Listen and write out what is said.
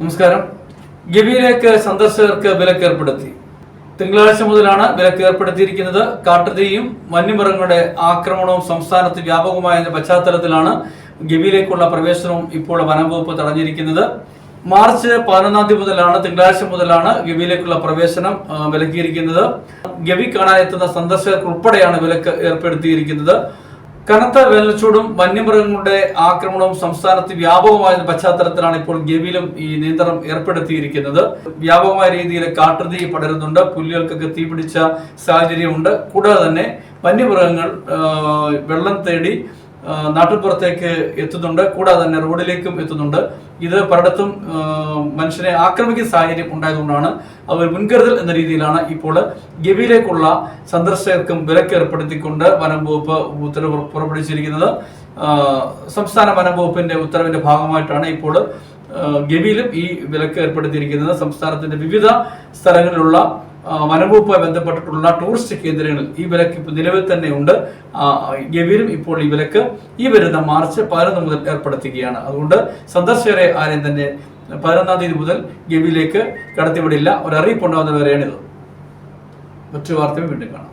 നമസ്കാരം. ഗവിയിലേക്ക് സന്ദർശകർക്ക് വിലക്ക് ഏർപ്പെടുത്തി തിങ്കളാഴ്ച മുതലാണ് വിലക്ക് ഏർപ്പെടുത്തിയിരിക്കുന്നത് കാട്ടുതീയും വന്യമൃഗങ്ങളുടെ ആക്രമണവും സംസ്ഥാനത്ത് വ്യാപകമായ പശ്ചാത്തലത്തിലാണ് ഗവിയിലേക്കുള്ള പ്രവേശനവും ഇപ്പോൾ വനംവകുപ്പ് തടഞ്ഞിരിക്കുന്നത്. മാർച്ച് പതിനൊന്നാം തീയതി മുതലാണ് തിങ്കളാഴ്ച മുതലാണ് ഗവിയിലേക്കുള്ള പ്രവേശനം വിലക്കിയിരിക്കുന്നത്. ഗവി കാണാനെത്തുന്ന സന്ദർശകർക്ക് ഉൾപ്പെടെയാണ് വിലക്ക് ഏർപ്പെടുത്തിയിരിക്കുന്നത്. കനത്ത വേനൽച്ചൂടും വന്യമൃഗങ്ങളുടെ ആക്രമണവും സംസ്ഥാനത്ത് വ്യാപകമായ പശ്ചാത്തലത്തിലാണ് ഇപ്പോൾ ഗവിയിലും ഈ നിയന്ത്രണം ഏർപ്പെടുത്തിയിരിക്കുന്നത്. വ്യാപകമായ രീതിയിൽ കാട്ടുതീ പടരുന്നുണ്ട്. പുല്ലുകൾക്കൊക്കെ തീപിടിച്ച സാഹചര്യമുണ്ട്. കൂടാതെ തന്നെ വന്യമൃഗങ്ങൾ വെള്ളം തേടി നാട്ടുപുറത്തേക്ക് എത്തുന്നുണ്ട്. കൂടാതെ തന്നെ റോഡിലേക്കും എത്തുന്നുണ്ട്. ഇത് പലയിടത്തും മനുഷ്യനെ ആക്രമിക്കുന്ന സാഹചര്യം ഉണ്ടായതുകൊണ്ടാണ് അവർ മുൻകരുതൽ എന്ന രീതിയിലാണ് ഇപ്പോൾ ഗവിയിലേക്കുള്ള സന്ദർശകർക്കും വിലക്ക് ഏർപ്പെടുത്തിക്കൊണ്ട് വനം വകുപ്പ് ഉത്തരവ് പുറപ്പെടുവിച്ചിരിക്കുന്നത്. സംസ്ഥാന വനം വകുപ്പിന്റെ ഉത്തരവിന്റെ ഭാഗമായിട്ടാണ് ഇപ്പോൾ ഗവിയിലും ഈ വിലക്ക് ഏർപ്പെടുത്തിയിരിക്കുന്നത്. സംസ്ഥാനത്തിന്റെ വിവിധ സ്ഥലങ്ങളിലുള്ള വനംവകുപ്പുമായി ബന്ധപ്പെട്ടിട്ടുള്ള ടൂറിസ്റ്റ് കേന്ദ്രങ്ങൾ ഈ വിലക്ക് ഇപ്പോൾ നിലവിൽ തന്നെ ഉണ്ട്. ഗവീരും ഇപ്പോൾ ഈ വിലക്ക് ഈ വരുന്ന മാർച്ച് പതിനൊന്ന് മുതൽ ഏർപ്പെടുത്തുകയാണ്. അതുകൊണ്ട് സന്ദർശകരെ ആരെയും തന്നെ പതിനൊന്നാം തീയതി മുതൽ ഗവിയിലേക്ക് കടത്തിവിടില്ല. ഒരു അറിയിപ്പ് ഉണ്ടാകുന്നവരെയാണിത് മറ്റു വാർത്തയും വീണ്ടും കാണാം.